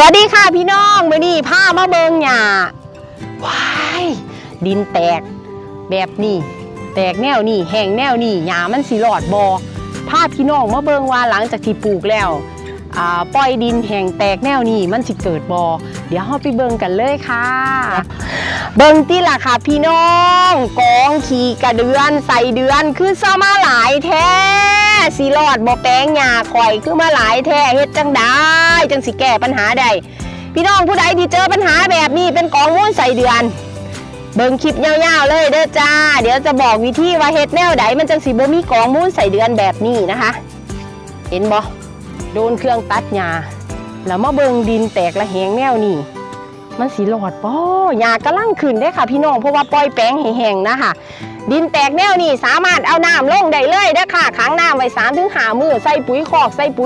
สวัสดีค่ะพี่น้องมื่อนี้ผ้ามาเบิงหยาว้ายดินแตกแบบนี้ แตกแนวนี่แห้งแนวนี่หยามันสิรอดบอผ้าพี่น้องมาเบิงว่าหลังจากที่ปลูกแล้วปล่อยดินแหงแตกแนวนี่มันสิเกิดบอเดี๋ยวเราไปเบิงกันเลยค่ะ เบิงที่ล่ะค่ะพี่น้องกองขี่กระเดือนใส่เดือนคือเศร้ามาหลายแท้ สิรอดบ่แป้งหยาข่อยคือมาหลายแท้เฮ็ดจังได้จังสิแก้ปัญหาได้พี่น้องผู้ใดที่เจอปัญหาแบบนี้เป็นกองมูลใส่เดือน เบิ่งคลิปยาวๆเลยเด้อจ้า เดี๋ยวจะบอกวิธีว่าเฮ็ดแนวใดมันจังสิบ่มีกองมูลใส่เดือนแบบนี้นะคะ เห็นบ่โดนเครื่องตัดหญ้าแล้วมาเบิ่งดินแตกละแหงแนวนี้ มันสีหลอดป้อยากระลังขึ้นได้ค่ะ พี่น้องเพราะว่าปล่อยแป้งแห้งๆนะคะดินแตกแนวนี่สามารถเอาน้ำลงได้เลยเด้ค่ะขังน้ำไว้สามถึงหามือใส่ปุ๋ยคอกใส่ปุ๋ย